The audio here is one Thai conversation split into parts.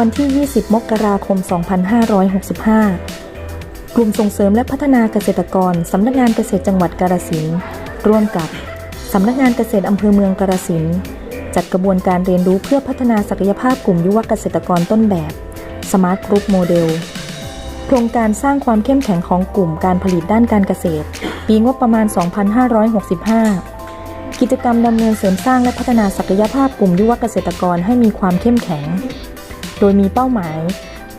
วันที่ 20 มกราคม 2565 กลุ่มส่งเสริมและพัฒนาเกษตรกร สำนักงานเกษตรจังหวัดกาฬสินธุ์ร่วมกับ สำนักงานเกษตรอำเภอเมืองกาฬสินธุ์จัดกระบวนการเรียนรู้เพื่อพัฒนาศักยภาพกลุ่มยุวเกษตรกรต้นแบบ Smart Group Model โครงการสร้างความเข้มแข็งของกลุ่มการผลิตด้านการเกษตร ปีงบประมาณ 2565 กิจกรรมดำเนินเสริมสร้างและพัฒนาศักยภาพกลุ่มยุวเกษตรกรให้มีความเข้มแข็ง โดยมีเป้าหมาย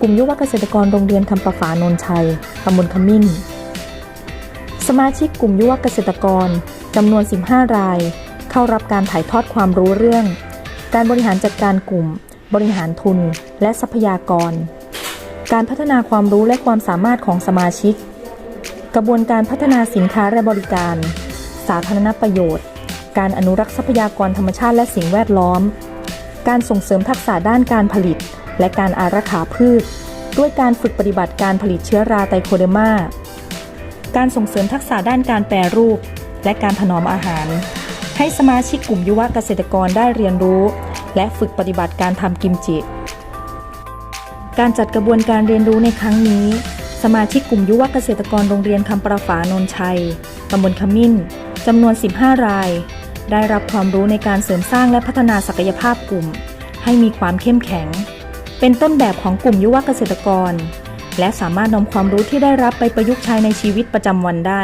กลุ่มยุวเกษตรกรโรงเรียนคำประฝานนชัยตำบลขมิ้น สมาชิกกลุ่มยุวเกษตรกรจำนวน 15 ราย เข้ารับการถ่ายทอดความรู้เรื่อง การบริหารจัดการกลุ่ม บริหารทุน และทรัพยากร การพัฒนาความรู้และความสามารถของสมาชิก กระบวนการพัฒนาสินค้าและบริการ สาธารณประโยชน์ การอนุรักษ์ทรัพยากรธรรมชาติและสิ่งแวดล้อม การส่งเสริมทักษะด้านการผลิต และการอารักขาพืช ด้วยการฝึกปฏิบัติการผลิตเชื้อราไตโคเดมาการส่งเสริมทักษะด้านการแปรรูป และการถนอมอาหาร ให้สมาชิกกลุ่มยุวเกษตรกรได้เรียนรู้ และฝึกปฏิบัติการทำกิมจิ การจัดกระบวนการเรียนรู้ในครั้งนี้ สมาชิกกลุ่มยุวเกษตรกรโรงเรียนคำประฝานนชัยตำบลขมิ้นจำนวน 15 ราย ได้รับความรู้ในการเสริมสร้างและพัฒนาศักยภาพกลุ่ม ให้มีความเข้มแข็ง เป็นต้นแบบของกลุ่มยุวเกษตรกร และสามารถนำความรู้ที่ได้รับไปประยุกต์ใช้ในชีวิตประจำวันได้